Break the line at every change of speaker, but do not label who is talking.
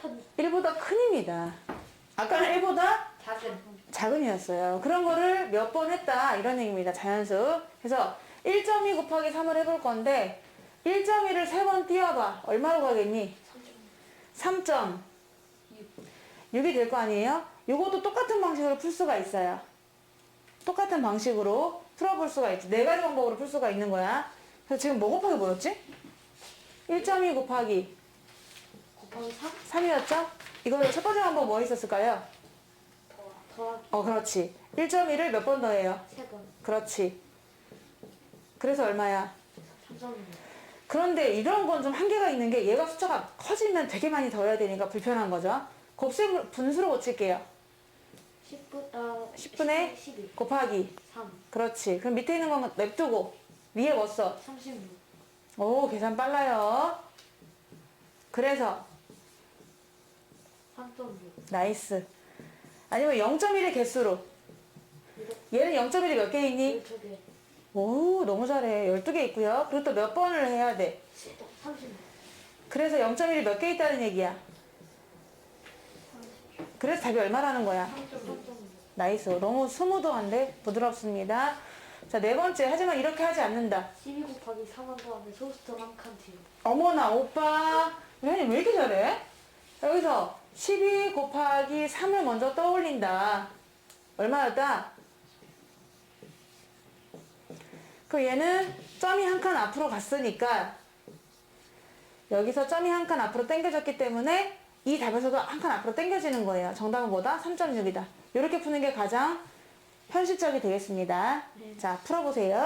턴
1보다 큰입니다. 아까는 1보다
작은
작은이었어요. 그런 거를 몇 번 했다 이런 얘기입니다. 자연수. 그래서 1.2 곱하기 3을 해볼 건데 1.2를 세번 띄워봐. 얼마로 가겠니? 3점. 6이 될 거 아니에요? 이것도 똑같은 방식으로 풀 수가 있어요. 똑같은 방식으로 풀어볼 수가 있지. 네 가지 방법으로 풀 수가 있는 거야. 그래서 지금 뭐 곱하기 뭐였지? 1.2 곱하기
곱하기 3
3이었죠? 이거의 첫 번째 방법 뭐 있었을까요?
더, 더하기
어, 그렇지. 1.2를 몇번 더해요?
3번
그렇지. 그래서 얼마야?
3.6
그런데 이런 건 좀 한계가 있는 게 얘가 숫자가 커지면 되게 많이 더해야 되니까 불편한 거죠. 곱셈 분수로 고칠게요.
10분 아
10분의
11
곱하기.
3
그렇지. 그럼 밑에 있는 건 냅두고 위에 뭐 써?
36
오, 계산 빨라요. 그래서
3.6
나이스. 아니면 0.1의 개수로. 얘는 0.1이 몇 개 있니?
12개
오, 너무 잘해. 12개 있고요. 그리고 또 몇 번을 해야 돼?
36
그래서 0.1이 몇 개 있다는 얘기야. 그래서 답이 얼마라는 거야?
3.6
나이스. 너무 스무드한데 부드럽습니다. 자, 네 번째. 하지만 이렇게 하지 않는다.
12 곱하기 3한 다음에 소스트 한칸 뒤로
어머나, 오빠. 현이 왜 이렇게 잘해? 여기서 12 곱하기 3을 먼저 떠올린다. 얼마였다? 그 얘는 점이 한 칸 앞으로 갔으니까 여기서 점이 한 칸 앞으로 당겨졌기 때문에 이 답에서도 한 칸 앞으로 당겨지는 거예요. 정답은 뭐다? 3.6이다. 이렇게 푸는 게 가장 현실적이 되겠습니다. 자, 풀어보세요.